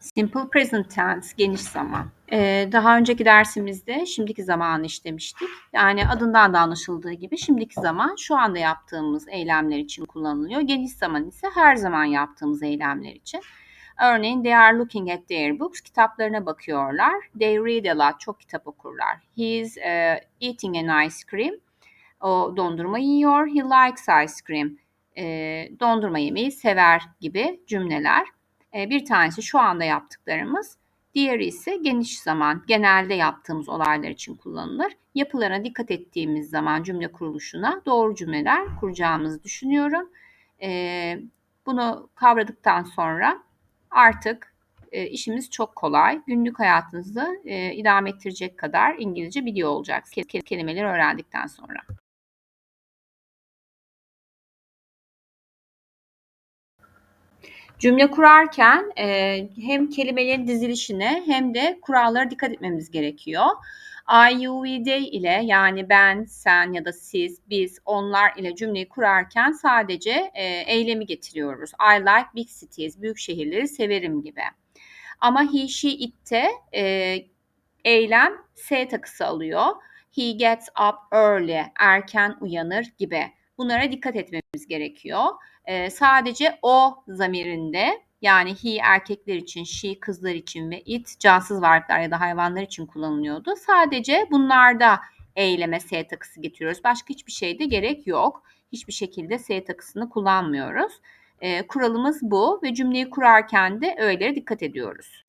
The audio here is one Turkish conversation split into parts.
Simple present tense, geniş zaman. Ee, daha önceki dersimizde şimdiki zamanı işlemiştik. Yani adından da anlaşıldığı gibi şimdiki zaman şu anda yaptığımız eylemler için kullanılıyor. Geniş zaman ise her zaman yaptığımız eylemler için. Örneğin they are looking at their books. Kitaplarına bakıyorlar. They read a lot. Çok kitap okurlar. He is uh, eating an ice cream. O dondurma yiyor. He likes ice cream. E, dondurma yemeyi sever gibi cümleler. E, bir tanesi şu anda yaptıklarımız. Diğeri ise geniş zaman, genelde yaptığımız olaylar için kullanılır. Yapılarına dikkat ettiğimiz zaman cümle kuruluşuna doğru cümleler kuracağımızı düşünüyorum. E, bunu kavradıktan sonra artık e, işimiz çok kolay. Günlük hayatınızı e, idame ettirecek kadar İngilizce biliyor olacaksınız kelimeleri öğrendikten sonra. Cümle kurarken e, hem kelimelerin dizilişine hem de kurallara dikkat etmemiz gerekiyor. I, you, we, they ile yani ben, sen ya da siz, biz, onlar ile cümleyi kurarken sadece e, eylemi getiriyoruz. I like big cities, büyük şehirleri severim gibi. Ama he, she, it'te e, eylem S takısı alıyor. He gets up early, erken uyanır gibi. Bunlara dikkat etmemiz gerekiyor. Ee, sadece o zamirinde yani he erkekler için, she kızlar için ve it cansız varlıklar ya da hayvanlar için kullanılıyordu. Sadece bunlarda eyleme S takısı getiriyoruz. Başka hiçbir şeyde gerek yok. Hiçbir şekilde S takısını kullanmıyoruz. Ee, kuralımız bu ve cümleyi kurarken de öğelere dikkat ediyoruz.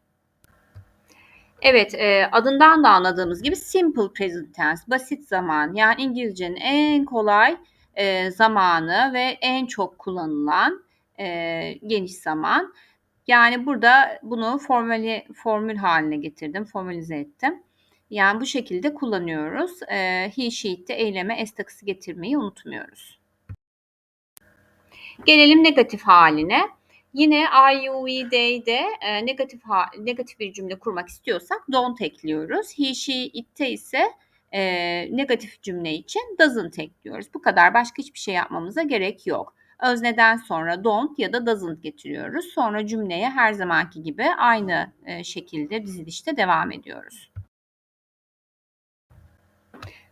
Evet, e, adından da anladığımız gibi simple present tense, basit zaman. Yani İngilizcenin en kolay e, zamanı ve en çok kullanılan e, geniş zaman. Yani burada bunu formüli, formül haline getirdim, formülize ettim. Yani bu şekilde kullanıyoruz. E, he, she'de eyleme s takısı getirmeyi unutmuyoruz. Gelelim negatif haline. Yine I, you, we, they'de e, negatif ha, negatif bir cümle kurmak istiyorsak don't ekliyoruz. He, she, it'te ise e, negatif cümle için doesn't ekliyoruz. Bu kadar başka hiçbir şey yapmamıza gerek yok. Özneden sonra don't ya da doesn't getiriyoruz. Sonra cümleye her zamanki gibi aynı e, şekilde dizilişte devam ediyoruz.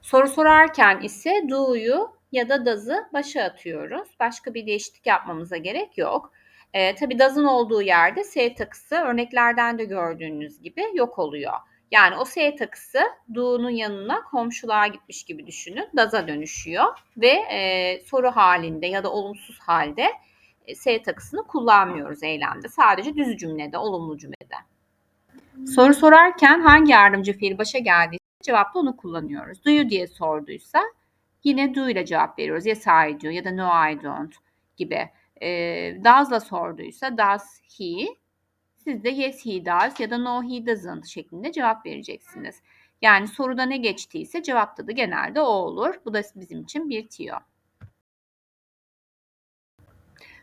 Soru sorarken ise do'yu ya da does'ı başa atıyoruz. Başka bir değişiklik yapmamıza gerek yok. E, tabii does'ın olduğu yerde S takısı örneklerden de gördüğünüz gibi yok oluyor. Yani o S takısı do'nun yanına komşuluğa gitmiş gibi düşünün. Does'a dönüşüyor ve e, soru halinde ya da olumsuz halde e, S takısını kullanmıyoruz eylemde. Sadece düz cümlede, olumlu cümlede. Soru sorarken hangi yardımcı fiil başa geldiyse cevapta onu kullanıyoruz. Do you diye sorduysa yine do ile cevap veriyoruz. Yes I do ya da no I don't gibi. E, does'la sorduysa does he siz de yes he does ya da no he doesn't şeklinde cevap vereceksiniz. Yani soruda ne geçtiyse cevapta da genelde o olur. Bu da bizim için bir tiyo.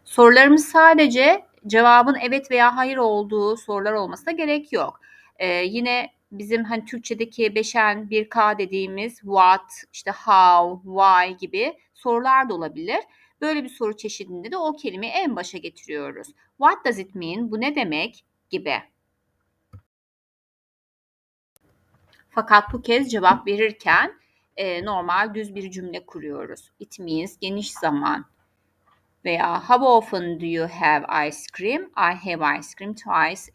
Sorularımız sadece cevabın evet veya hayır olduğu sorular olmasına gerek yok. Ee, yine bizim hani Türkçedeki beşen bir K dediğimiz what, işte how, why gibi sorular da olabilir. Böyle bir soru çeşidinde de o kelimeyi en başa getiriyoruz. What does it mean? Bu ne demek? gibi. Fakat bu kez cevap verirken e, normal düz bir cümle kuruyoruz. It means geniş zaman. Veya how often do you have ice cream? I have ice cream twice